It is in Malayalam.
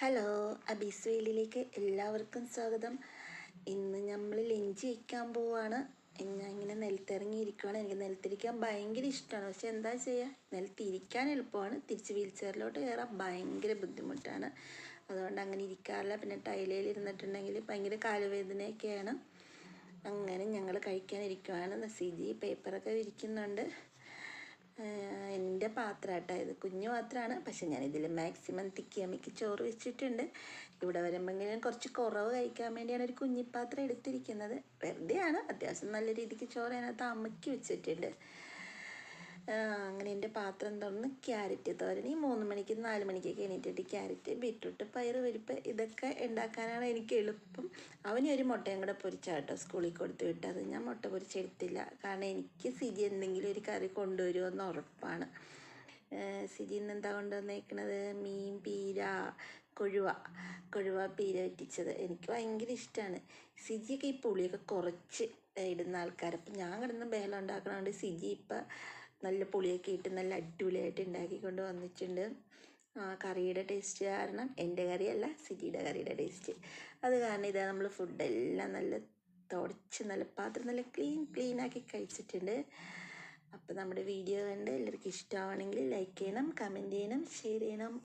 ഹലോ അബീസ് വേലിയിലേക്ക് എല്ലാവർക്കും സ്വാഗതം. ഇന്ന് നമ്മൾ ലഞ്ച് കഴിക്കാൻ പോവാണ്. ഞാൻ ഇങ്ങനെ നിലത്തിറങ്ങിയിരിക്കുകയാണ് എനിക്ക് നിലത്തിരിക്കാൻ ഭയങ്കര ഇഷ്ടമാണ് പക്ഷെ എന്താ ചെയ്യുക നിലത്തിരിക്കാൻ എളുപ്പമാണ്. തിരിച്ച് വീൽ ചെയറിലോട്ട് കയറാൻ ഭയങ്കര ബുദ്ധിമുട്ടാണ്. അതുകൊണ്ട് അങ്ങനെ ഇരിക്കാറില്ല. പിന്നെ ടൈലയിൽ ഇരുന്നിട്ടുണ്ടെങ്കിൽ ഭയങ്കര കാലുവേദനയൊക്കെയാണ്. അങ്ങനെ ഞങ്ങൾ കഴിക്കാനിരിക്കുവാണ്. സിജി പേപ്പറൊക്കെ വിരിക്കുന്നുണ്ട്. എന്റെ പാത്രം കേട്ടോ ഇത്. കുഞ്ഞു പാത്രമാണ് പക്ഷെ ഞാൻ ഇതിൽ മാക്സിമം തിക്കിയമ്മയ്ക്ക് ചോറ് വെച്ചിട്ടുണ്ട്. ഇവിടെ വരുമ്പോഴെങ്കിലും കുറച്ച് കുറവ് കഴിക്കാൻ വേണ്ടിയാണ് ഒരു കുഞ്ഞിപ്പാത്രം എടുത്തിരിക്കുന്നത്. വെറുതെയാണ്. അത്യാവശ്യം നല്ല രീതിക്ക് ചോറ് അതിനകത്ത് അമ്മയ്ക്ക് വെച്ചിട്ടുണ്ട്. അങ്ങനെ എന്റെ പാത്രം തുറന്ന് ക്യാരറ്റ് തോരണി മൂന്ന് മണിക്ക് നാല് മണിക്കൊക്കെ എണീറ്റിട്ട് ക്യാരറ്റ് ബീറ്റ്റൂട്ട് പയർ പരിപ്പ് ഇതൊക്കെ ഉണ്ടാക്കാനാണ് എനിക്ക് എളുപ്പം. അവന് ഒരു മുട്ടയും കൂടെ പൊരിച്ചാട്ടോ സ്കൂളിൽ കൊടുത്ത് വിട്ടത്. ഞാൻ മുട്ട പൊരിച്ചെടുത്തില്ല. കാരണം എനിക്ക് സിജി എന്തെങ്കിലും ഒരു കറി കൊണ്ടുവരുമെന്ന് ഉറപ്പാണ്. സിജി ഇന്ന് എന്താ കൊണ്ടുവന്നേക്കണത്? മീൻ പീര കൊഴുവ. കൊഴുവ പീര വറ്റിച്ചത്. എനിക്ക് ഭയങ്കര ഇഷ്ടമാണ് സിജിയൊക്കെ ഈ പുളിയൊക്കെ കുറച്ച് ഇടുന്ന ആൾക്കാർ അപ്പം ഞാൻ കിടന്ന് ബേലം ഉണ്ടാക്കണതുകൊണ്ട് സിജി ഇപ്പം നല്ല പുളിയൊക്കെ ഇട്ട് നല്ല അടിപൊളിയായിട്ട് ഉണ്ടാക്കിക്കൊണ്ട് വന്നിട്ടുണ്ട്. കറിയുടെ ടേസ്റ്റ് കാരണം എന്റെ കറിയല്ല സിജിയുടെ കറിയുടെ ടേസ്റ്റ് അത് കാരണം ഇതാ നമ്മൾ ഫുഡെല്ലാം നല്ല തുടച്ച് നല്ല പാത്രം നല്ല ക്ലീൻ ക്ലീനാക്കി കഴിച്ചിട്ടുണ്ട്. അപ്പോൾ നമ്മുടെ വീഡിയോ കണ്ട് എല്ലാവർക്കും ഇഷ്ടമാണെങ്കിൽ ലൈക്ക് ചെയ്യണം കമന്റ് ചെയ്യണം ഷെയർ ചെയ്യണം.